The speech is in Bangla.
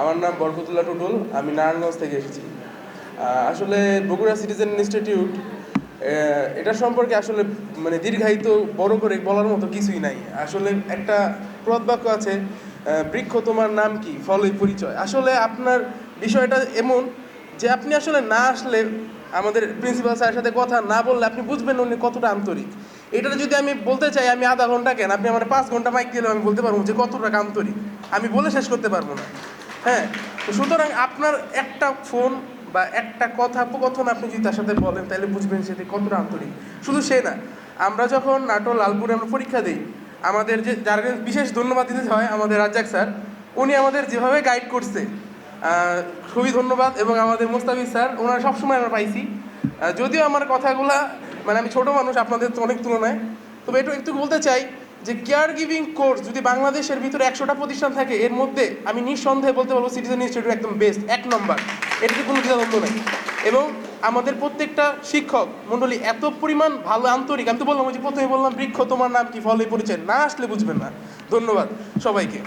আমার নাম বরকতুল্লাহ টুটুল, আমি নারায়ণগঞ্জ থেকে এসেছি। আসলে বগুড়া সিটিজেন ইনস্টিটিউট এটা সম্পর্কে আসলে মানে দীর্ঘায়িত বড় করে বলার মতো কিছুই নাই। আসলে একটা প্রদ বাক্য আছে বৃক্ষ তোমার নাম কি? ফলই পরিচয়। আসলে আপনার বিষয়টা এমন যে আপনি আসলে না আসলে আমাদের প্রিন্সিপাল স্যারের সাথে কথা না বললে আপনি বুঝবেন উনি কতটা আন্তরিক। এটা যদি আমি বলতে চাই, আমি আধা ঘণ্টা কেন? আপনি আমার পাঁচ ঘণ্টা মাইক দিলে আমি বলতে পারব যে কতটা আন্তরিক। আমি বলে শেষ করতে পারব না। হ্যাঁ তো সুতরাং আপনার একটা ফোন বা একটা কথা, কথোপকথন আপনি যদি তার সাথে বলেন, তাহলে বুঝবেন সেটি কতটা আন্তরিক। শুধু সে না, আমরা যখন নাটোর, লালপুরে আমরা পরীক্ষা দিই, আমাদের যে, যার বিশেষ ধন্যবাদ দিতে হয়, আমাদের রাজ্জাক স্যার, উনি আমাদের যেভাবে গাইড করছে খুবই ধন্যবাদ এবং আমাদের মোস্তাফিজ স্যার, ওনারা সবসময় আমরা পাইছি। যদিও আমার কথাগুলা মানে আমি ছোট মানুষ, আপনাদের তো অনেক তুলনায়, তবে একটু একটু বলতে চাই যে কেয়ার গিভিং কোর্স যদি বাংলাদেশের ভিতরে একশোটা প্রতিষ্ঠান থাকে, এর মধ্যে আমি নিঃসন্দেহে বলতে পারব সিটিজেন ইনস্টিটিউট একদম বেস্ট এক নম্বর এটাতে কোনো দ্বিধাদ্বন্দ্ব নেই। এবং আমাদের প্রত্যেকটা শিক্ষক মণ্ডলী এত পরিমাণ ভালো আন্তরিক, আমি তো বললাম যে প্রথমে বললাম বৃক্ষ তোমার নাম কি, ফলে পরিচয়, না আসলে বুঝবেন না। ধন্যবাদ সবাইকে।